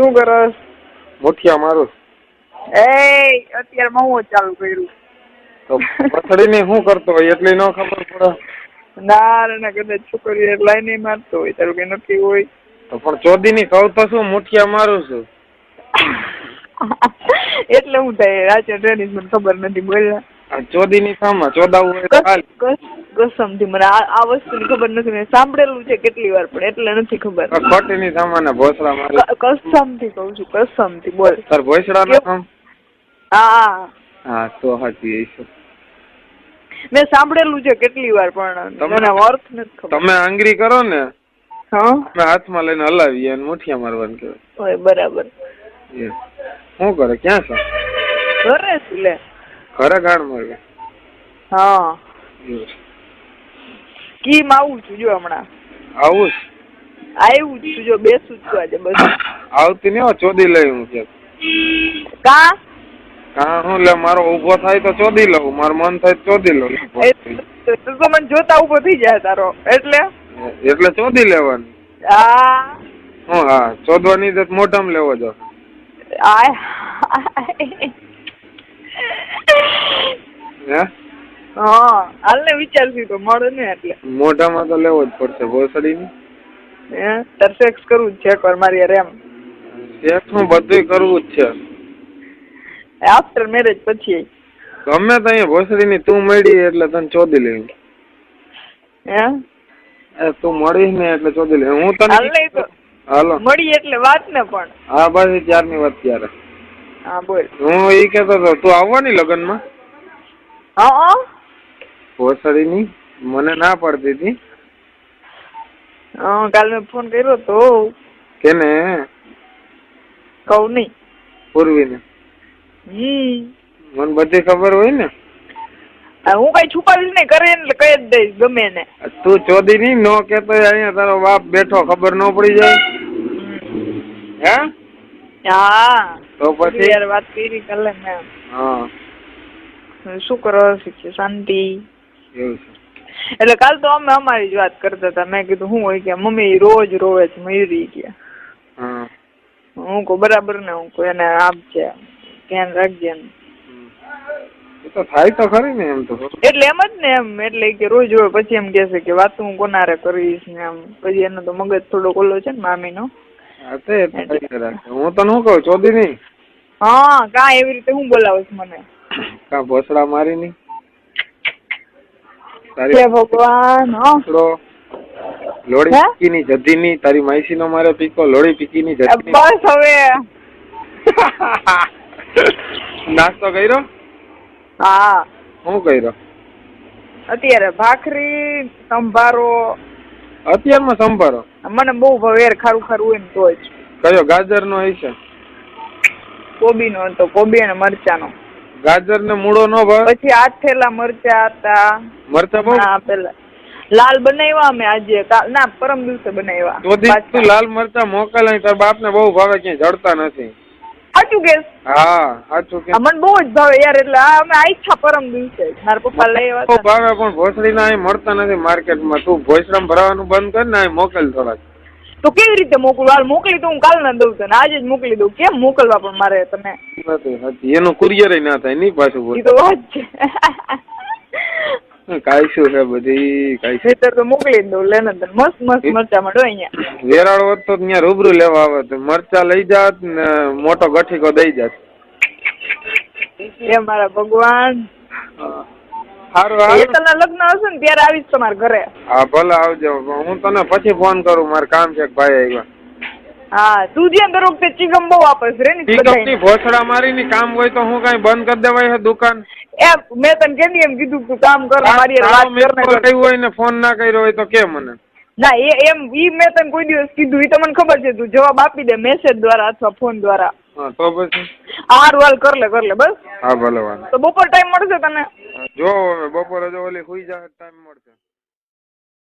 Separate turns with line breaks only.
શું કરસ?
મોઠિયા મારું.
એ અત્યારે મહુ ચાલુ કર્યું.
તો પથડીને શું કરતો હોય એટલી ન ખબર પડે.
ના ના કદાચ છોકરી લાઈ નહીં મારતો હોય તારું કઈ નક્કી હોય.
તો પણ ચોદીની કહું તો શું? મુઠિયા મારું છું.
એટલે હું થાય રાજ્ય ટ્રેનિંગ મને ખબર નથી બોલ્યા
ચોદી ની સામા ચોદાવું હોય તો
કસમથી મને આ વસ્તુ વસ્તુની ખબર નથી મેં સાંભળેલું છે કેટલી વાર પણ એટલે નથી ખબર.
ખોટીની સામાને ભોસડા મારી.
કસમથી કઉ છું કસમથી બોલ.
સર ભોસડા નો કામ?
હા.
હા તો હાજી એસો
મેં સાંભળેલું છે કેટલી વાર પણ મને અર્થ નથી ખબર.
તમે આંગળી કરો ને
હા?
અમે હાથમાં લઈને હલાવીએ અને મુઠિયા મારવાનું કહેવાય.
હોય બરાબર.
શું કરે? ક્યાં છો?
ઘરે છું લે.
ઘરે ગાણ મળે
હા.
એવું.
કીમ આવું છું જો હમણાં.
આવું.
આવ્યું છું જો બેસું છું આજે બસ.
આવતી નહીં ચોદી લઈ હું કે?
કા
હા હું લે મારો ઊભો થાય તો ચોદી લઉં મારું મન થાય તો ચોદી લઉં.
તું તો મને જોતા ઊભો થઈ જાય તારો એટલે?
એટલે ચોદી લેવાની.
આ
હું હા ચોદવાની તો મોઢામાં લેવો જો.
આય
હે?
હા. હાલ ને વિચારશું તો મળે ને એટલે.
મોઢામાં તો લેવો જ પડશે ભોસડીની?
હે તર સેક્સ કરવું જ છે એકવાર મારી એમ.
સેક્સનું બધું કરવું જ છે.
આફ્ટર મેરેજ પછી.
ગમે તો અહીંયા ભોસડીની તું મળી એટલે તને ચોદી લેવી
હે?
એ તું મળી ને એટલે ચોદી લઈ હું તને
હાલ નહીં તો.
હાલો.
મળી એટલે વાત ને પણ.
હા બસ ત્યારની વાત ત્યારે.
હા બોલ.
હું એ કહેતો તો તું આવવાની લગ્નમાં?
હા હા.
ભોસડીની? મને ના પડતી હતી.
કાલ મેં ફોન કર્યો તો.
કેને?
કઉ નહીં
પૂર્વીને.
હમ
મને બધી ખબર હોય ને.
હું કઈ છુપાવીશ નહીં કરે એટલે કહી જ દઈશ ગમે ને
તું ચોદી નહીં નો કેતો હોય અહીંયા તારો બાપ બેઠો ખબર ન પડી જાય. હે?
હા.
તો પછી?
યાર વાત કરી કાલે મેં.
હા.
શું કરો શીખે શાંતિ?
એવું છે.
એટલે કાલ તો અમે અમારી જ વાત કરતા હતા. મેં કીધું શું હોય કે મમ્મી રોજ રોવે છે મયુરી કે.
હું.
કહું બરાબર ને હું કહું એને આપજે ધ્યાન રાખજે ને
એ તો થાય તો ખરી ને એમ તો.
એટલે એમ જ ને એમ એટલે કે રોજ હોય પછી એમ કહેશે કે વાત હું કોનારે કરીશ ને એમ. પછી એનો તો મગજ થોડો ઓલો છે ને મામીનો.
હા તે. હું તને શું કહું ચોદી નહીં
હા કા એવી રીતે હું બોલાવું છું મને.
કા ભોસડા મારી નહીં
હે ભગવાન
લોડી પીકીની જધીની તારી માઈસી મારે પીકો લોડી પીકીની જધીની.
બસ હવે.
નાસ્તો કર્યો?
હા.
હું કર્યો?
અત્યારે ભાખરી સંભારો.
અત્યારમાં સંભારો?
મને બહુ ભવેર ખારું ખારું હોય ને તો જ.
કયો ગાજર નો હશે?
કોબીનો હતો કોબી અને મરચાનો.
ગાજર ને મૂળો નો ભાવે?
પછી આઠ થેલા મરચા હતા.
મરચા બહુ?
હા પેલા. લાલ બનાવ્યા અમે આજે. ના પરમ દિવસે બનાવ્યા.
તો તું લાલ મરચા મોકલ તાર બાપ ને બહુ ભાવે ક્યાંય જડતા નથી.
સાચું કેસ
હા સાચું કે.
મને બહુ જ ભાવે યાર એટલે અમે આઈછા પરમ દિવસે. મારા પપ્પા લઈ આવ્યા
ભાવે પણ ભોસડી ના અહીં મળતા નથી માર્કેટમાં. તું ભોસરામ ભરાવાનું બંધ કર ને અહીં મોકલ થોડાક.
તો કેવી રીતે મોકલું? હાલ મોકલી તો હું કાલ ના દઉં તને. આજે જ મોકલી દઉં. કેમ મોકલવા પણ મારે તમે
નથી એનું કુરિયર ના થાય. નહીં પાછું
એ તો વાત છે.
બોલ શું છે બધી? કાંઈ શું?
તો મોકલી દઉં. લેને તને. મસ્ત મસ્ત મરચા મળો અહીંયા.
વેરાળ હોત તો ત્યાં રૂબરૂ લેવા આવે. તો મરચા લઈ જાત ને મોટો ગઠીકો દઈ જાત.
એ મારા ભગવાન.
સારું
લગ્ન હશે ને ત્યારે આવીશ તમારા ઘરે.
હા ભલે આવજો. હું તને પછી ફોન કરું મારે કામ છે ભાઈ આવ્યા.
હા તું જે દર વખતે ચિકમ બહુ વાપસ રે ને ચિકમની
ભોસડા મારી ની કામ હોય તો હું કઈ બંધ કરી દેવાય છે દુકાન?
એ મેં તને કેદી એમ કીધું તું કામ કર મારી વાત કર ને
હોય ને ફોન ના કર્યો હોય તો કે મને?
ના એ એમ ઈ મેં તને કોઈ દિવસ કીધું ઈ તો મને ખબર છે તું જવાબ આપી દે મેસેજ દ્વારા અથવા ફોન દ્વારા.
હા તો પછી?
હારું હાલ કર લે કર લે બસ.
હા ભલે વાંધો
તો બપોર ટાઈમ મળશે તને?
જો બપોરે જો ઓલી સુઈ જાય ટાઈમ મળશે.